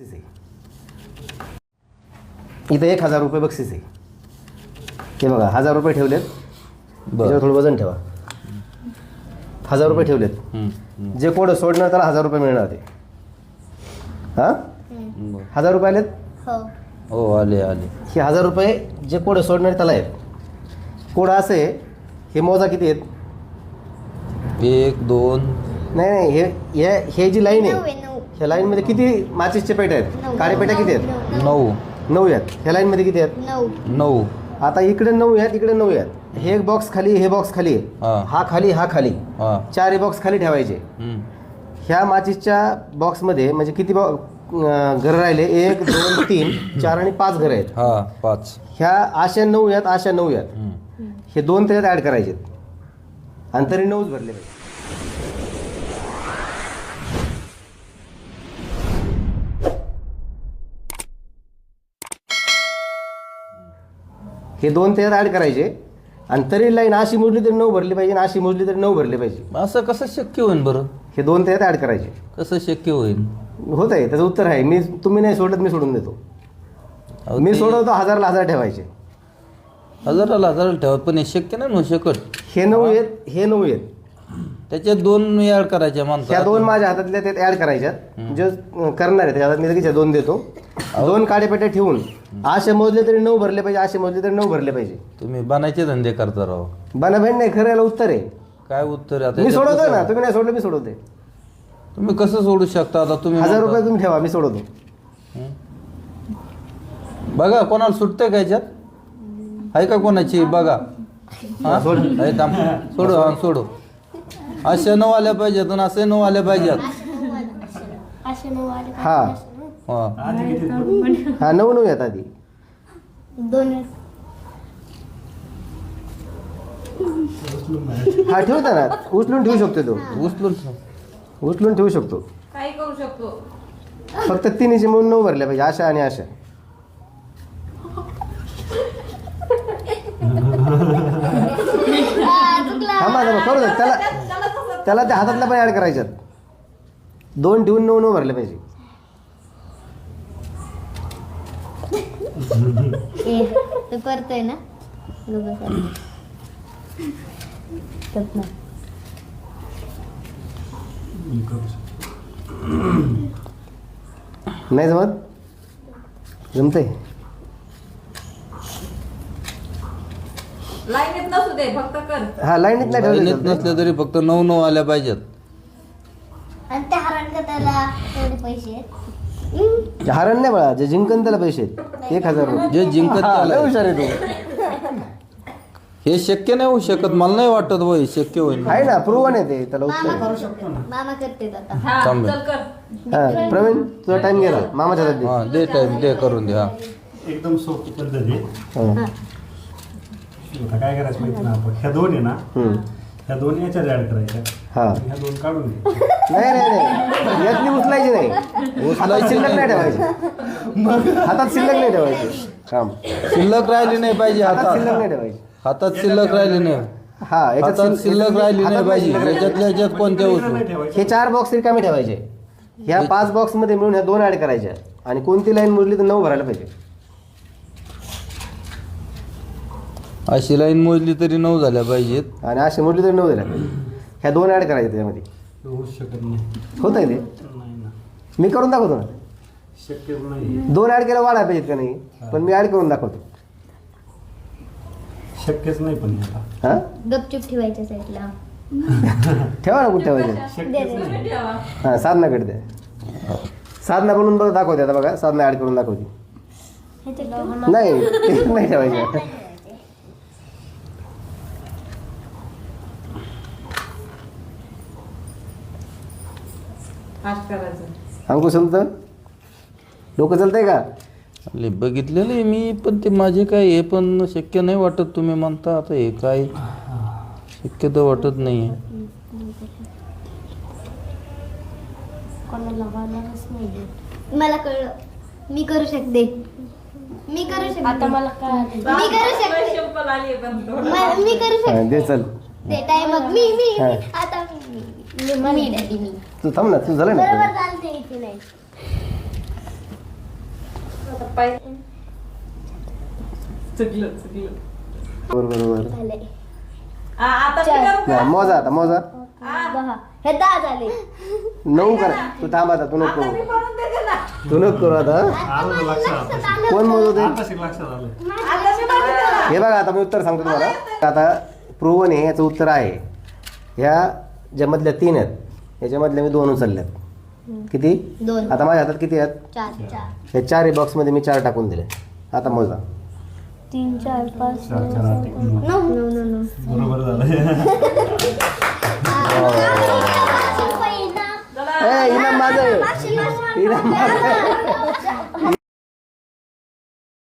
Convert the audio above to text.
बक्षीस. आहे इथं एक हजार रुपये बक्षीस. आहे हे बघा हजार रुपये ठेवलेत. त्याच्यावर थोडं वजन ठेवा. हजार रुपये ठेवलेत. जे कोण सोडणार त्याला हजार रुपये मिळणार ते. हां? हजार रुपये आलेत? हो. हो आले आले. हे हजार रुपये जे कोड सोडणार त्याला आहेत. कोड असे हे मोजा किती आहेत? एक दोन. नाही नाही हे हे जी लाईन आहे ह्या लाईनमध्ये किती माचीसचे पेट्या आहेत. काळे पेट्या किती आहेत? नऊ. नऊ आहेत. ह्या लाईनमध्ये किती आहेत? नऊ. नऊ. आता इकडे नऊ आहेत इकडे नऊ आहेत. हे एक बॉक्स खाली हे बॉक्स खाली. आहे हा. हा खाली हा खाली. हा. चार बॉक्स खाली ठेवायचे. हम्म. ह्या माचीसच्या बॉक्समध्ये म्हणजे किती बॉ घरं राहिले? एक दोन तीन चार आणि पाच घरं आहेत. हा पाच. ह्या अशा नऊ आहेत अशा नऊ आहेत. हम्म. हे दोन त्याच्यात ॲड करायचे आणि तरी नऊच भरले पाहिजे हे दोन त्याच्यात ॲड करायचे. आणि तरी लाईन अशी मोजली तरी नऊ भरली पाहिजे आणि अशी मोजली तरी नऊ भरले पाहिजे. असं कसं शक्य होईल बरं? हे दोन त्याच्यात ॲड करायचे. कसं शक्य होईल होत आहे त्याचं उत्तर आहे. मी तुम्ही नाही सोडत मी सोडून देतो. अहो, मी ते सोडवतो हजारला हजार ठेवायचे. हजाराला हजार ठेवा पण हे शक्य नाही ना शकत हे नऊ आहेत हे नऊ आहेत. त्याच्यात दोन ऍड करायचे ह्या म्हणतात दोन माझ्या हातातल्या त्यात ऍड करायच्यात. जे करणार आहे त्याच्या हातात मी लगेच ह्या दोन देतो. दोन काडेपेट्या ठेवून असे मोजले तरी नऊ भरले पाहिजे असे मोजले तरी नऊ भरले पाहिजे. तुम्ही बनायचे धंदे करता राव. बनाबेन नाही खरं याला उत्तर आहे. काय उत्तर आहे आता मी याच्यात कसं- ना तुम्ही नाही सोडलं मी सोडवते तुम्ही कसं सोडू शकता आता? तुम्ही हजार रुपये तुम्ही ठेवा मी सोडवतो? बघा कोणाला सुटतंय का याच्यात? आहे का कोणाची? बघा. हा सोड. आहे थांब. सोडू हा सोडू. असे नऊ आल्या पाहिजेत आणि असे नऊ आल्या पाहिजेत. असे नऊ आले हा. हा. हा नऊ नऊ येत आधी. दोन. हा ठेवता ना. उचलून ठेवू शकतो तो. उचलून. उचलून ठेवू शकतो. काही करू शकतो. फक्त तिन्हीचे म्हणून नऊ भरले पाहिजे आशा आणि आशा. चुकला. थांबा थांबा करू दे. त्याला त्याला त्या हातातल्या पण ऍड करायच्यात. दोन ठेवून नऊ नऊ भरले पाहिजे ए तू करतोय ना? नाही. जमत? जमतंय. लाईनीत नसू दे फक्त कर. हा लाईनीत नाही लाईनीत ठेवलं नसल्या तरी फक्त नऊ नऊ आल्या पाहिजेत. आणि त्या हरण त्याला तेवढे पैसे आहेत. हरण नाही बळा जे जिंकन त्याला पैसे. आहेत एक हजार रुपये. जे जिंकत हा, लय. हुशार आहे तू. हे शक्य नाही होऊ शकत. मला नाही वाटत भाऊ हे शक्य होईल. आहे ना प्रूव्हन आहे ते. त्याला उत्तर मामा आहे. करू शकतो मामा करते आता. हा थांब. चल कर. हा प्रवीण तुझा टाइम गेला. मामाच्या हातात दे. हा दे टाइम दे करून दे हा. एकदम सोपी पद्धत आहे. हा. आता काय करायचं माहिती ना? आपण ह्या दोन आहे ना? हम्म. ह्या दोन याच्यात ऍड करायच्या. हा. ह्या दोन काढून नाही नाही. यातली उचलायची नाही. शिल्लक नाही ठेवायची. हातात शिल्लक नाही ठेवायची. काम शिल्लक राहिली नाही पाहिजे हातात शिल्लक नाही ठेवायची. हातात शिल्लक राहिली नाही. हा हातात शिल- शिल्लक राहिली नाही पाहिजे. याच्यातल्या याच्यात कोणत्या वस्तू हे चार बॉक्स रिकामे ठेवायचे. ह्या पाच बॉक्समध्ये मिळून ह्या दोन ऍड करायच्या. आणि कोणती लाईन मोजली तर नऊ भरायला पाहिजे. अशी लाईन मोजली तरी नऊ झाल्या पाहिजेत. आणि अशी मोजली तर नऊ झाल्या. पाहिजे ह्या दोन ऍड करायच्या त्याच्यामध्ये. होऊ शकत नाही. होत आहे ते? नाही ना. मी करून दाखवतो ना? शक्यच नाही. दोन ऍड केल्या वाढायला पाहिजेत का नाही? पण मी ऍड करून दाखवतो. शक्यच नाही पण हे आता हा? गपचूप ठेवायच्या साईडला. ठेवा ना कुठे ठेवायचं? शक्यच नाही. हां साधनाकडे द्या साधना बनवून बघ दाखवते आता बघा. साधना ऍड करून दाखवते. नाही ते नाही ठेवायचं फास्ट करायचं अंकुश समजतं? डोकं चालतंय का? ले बघितलेलं आहे मी पण ते माझे काय हे पण शक्य नाही वाटत तुम्ही म्हणता आता हे काय? शक्य तर वाटत नाही मला कळलं. मी करू शकते. मी करू शकते. आता मला मी करू शकते. म- मी करू शकते दे चल. ते टाइम मग मी मी हा. मी. आता मी. मी मी डॅडी मी. तू थांब ना तू झालं ना बरोबर चालते इथे नाही. चुकलं चुकलं. बरोबर बरोबर. झाले आ, आता मी करू का? नाही, मोजा आता मोजा. दहा हे दहा झाले. नऊ करा. तू थांब आता तू नको. आता मी बनवून देते ना तू नको करू आता आलं तर लक्षात आलं. कोण मोजत आहे आता शिक लक्षात आलं. आता मी बनवते ना हे बघा आता मी उत्तर सांगतो तुम्हाला. आता प्रोवन आहे याचं उत्तर आहे. ह्या ज्या मधल्या तीन आहेत याच्यामधल्या मी दोन उचलल्यात. किती? दोन. आता माझ्या हातात किती आहेत? चार चार. या चारही बॉक्समध्ये मी चार टाकून दिले. आता मोजा. तीन चार पाच चार चार आठ एक, नऊ. नऊ नऊ नऊ नऊ. बरोबर झालं. ए इनाम माझं आहे इनाम माझं आहे